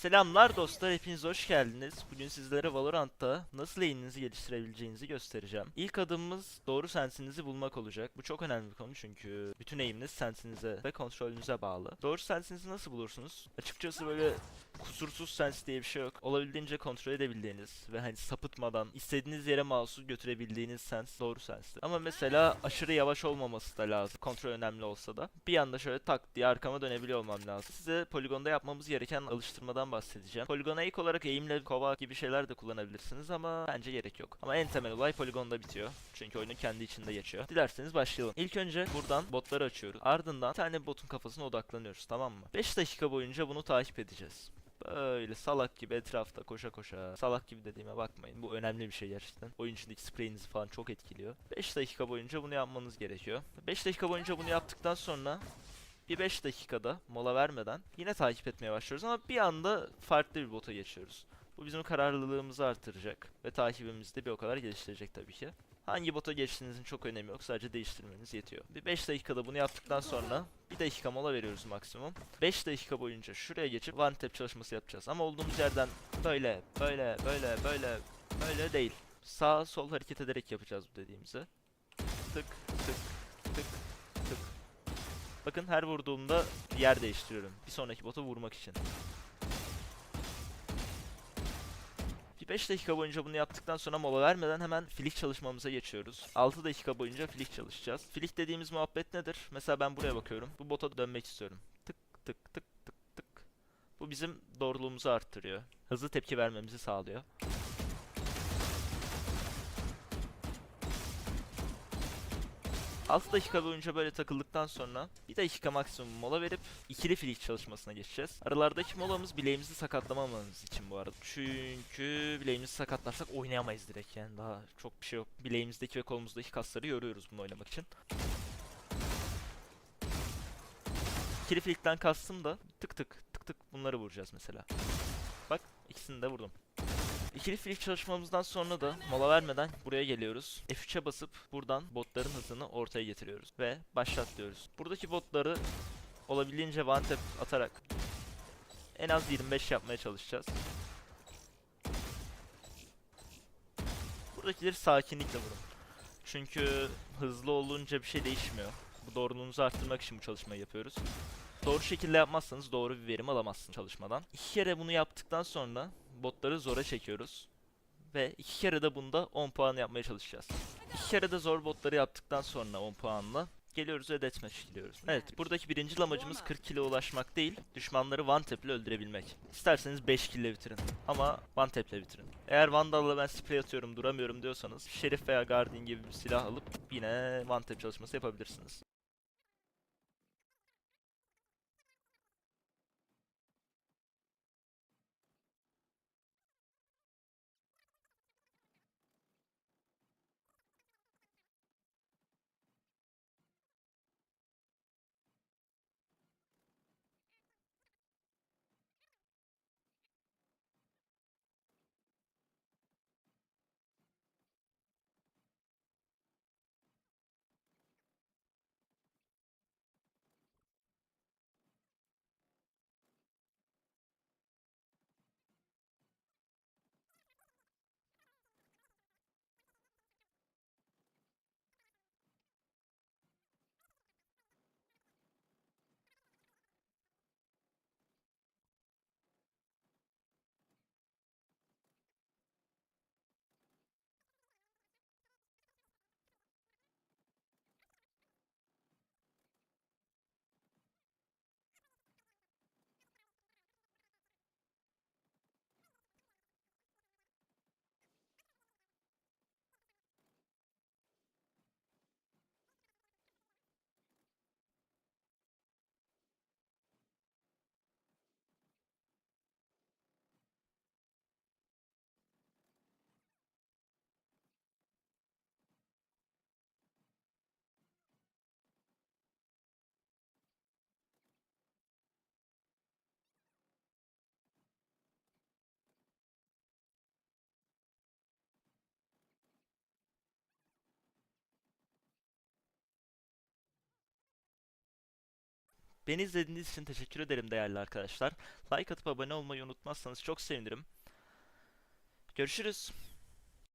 Selamlar dostlar, hepiniz hoş geldiniz. Bugün sizlere Valorant'ta nasıl lane'inizi geliştirebileceğinizi göstereceğim. İlk adımımız doğru sensinizi bulmak olacak. Bu çok önemli bir konu çünkü bütün aim'iniz sensinize ve kontrolünüze bağlı. Doğru sensinizi nasıl bulursunuz? Açıkçası böyle kusursuz sens diye bir şey yok. Olabildiğince kontrol edebildiğiniz ve hani sapıtmadan istediğiniz yere mouse'u götürebildiğiniz sens doğru senstir. Ama mesela aşırı yavaş olmaması da lazım. Kontrol önemli olsa da. Bir anda şöyle tak diye arkama dönebiliyor olmam lazım. Size poligonda yapmamız gereken alıştırmadan bahsedeceğim. Poligona ilk olarak eğimle kova gibi şeyler de kullanabilirsiniz ama bence gerek yok. Ama en temel olay poligonda bitiyor. Çünkü oyunun kendi içinde geçiyor. Dilerseniz başlayalım. İlk önce buradan botları açıyoruz. Ardından bir tane botun kafasına odaklanıyoruz tamam mı? 5 dakika boyunca bunu takip edeceğiz. Böyle salak gibi etrafta koşa koşa. Salak gibi dediğime bakmayın. Bu önemli bir şey gerçekten. Oyun içindeki spreyinizi falan çok etkiliyor. 5 dakika boyunca bunu yapmanız gerekiyor. 5 dakika boyunca bunu yaptıktan sonra bir 5 dakikada mola vermeden yine takip etmeye başlıyoruz ama bir anda farklı bir bota geçiyoruz. Bu bizim kararlılığımızı artıracak ve takibimizi de bir o kadar geliştirecek tabii ki. Hangi bota geçtiğinizin çok önemi yok. Sadece değiştirmeniz yetiyor. Bir 5 dakikada bunu yaptıktan sonra bir dakika mola veriyoruz maksimum. 5 dakika boyunca şuraya geçip one tap çalışması yapacağız. Ama olduğumuz yerden böyle, böyle, böyle, böyle, böyle değil. Sağ sol hareket ederek yapacağız bu dediğimizi. Tık, tık, tık, tık. Bakın her vurduğumda yer değiştiriyorum. Bir sonraki bota vurmak için. 5 dakika boyunca bunu yaptıktan sonra mola vermeden hemen filik çalışmamıza geçiyoruz. 6 dakika boyunca filik çalışacağız. Filik dediğimiz muhabbet nedir? Mesela ben buraya bakıyorum. Bu bota dönmek istiyorum. Tık tık tık tık tık. Bu bizim doğruluğumuzu arttırıyor. Hızlı tepki vermemizi sağlıyor. Altı dakika boyunca böyle takıldıktan sonra bir dakika maksimum mola verip ikili filik çalışmasına geçeceğiz. Aralardaki molamız bileğimizi sakatlamamamız için bu arada. Çünkü bileğimizi sakatlarsak oynayamayız direkt yani daha çok bir şey yok. Bileğimizdeki ve kolumuzdaki kasları yoruyoruz bunu oynamak için. İkili filikten kastım da tık tık tık tık bunları vuracağız mesela. Bak ikisini de vurdum. İkili filik çalışmamızdan sonra da mola vermeden buraya geliyoruz. F3'e basıp buradan botların hızını ortaya getiriyoruz. Ve başlat diyoruz. Buradaki botları olabildiğince one atarak en az 25 yapmaya çalışacağız. Buradakileri sakinlikle vurun. Çünkü hızlı olunca bir şey değişmiyor. Bu doğruluğunuzu arttırmak için bu çalışmayı yapıyoruz. Doğru şekilde yapmazsanız doğru bir verim alamazsın çalışmadan. İki kere bunu yaptıktan sonra botları zora çekiyoruz. Ve iki kere de bunda 10 puan yapmaya çalışacağız. İki kere de zor botları yaptıktan sonra 10 puanla geliyoruz ve deathmatch gidiyoruz. Evet buradaki birinci amacımız 40 kill'e ulaşmak değil, düşmanları one tap ile öldürebilmek. İsterseniz 5 kill ile bitirin ama one tap ile bitirin. Eğer Vandal'la ben spray atıyorum duramıyorum diyorsanız Şerif veya Guardian gibi bir silah alıp yine one tap çalışması yapabilirsiniz. Beni izlediğiniz için teşekkür ederim değerli arkadaşlar. Like atıp abone olmayı unutmazsanız çok sevinirim. Görüşürüz.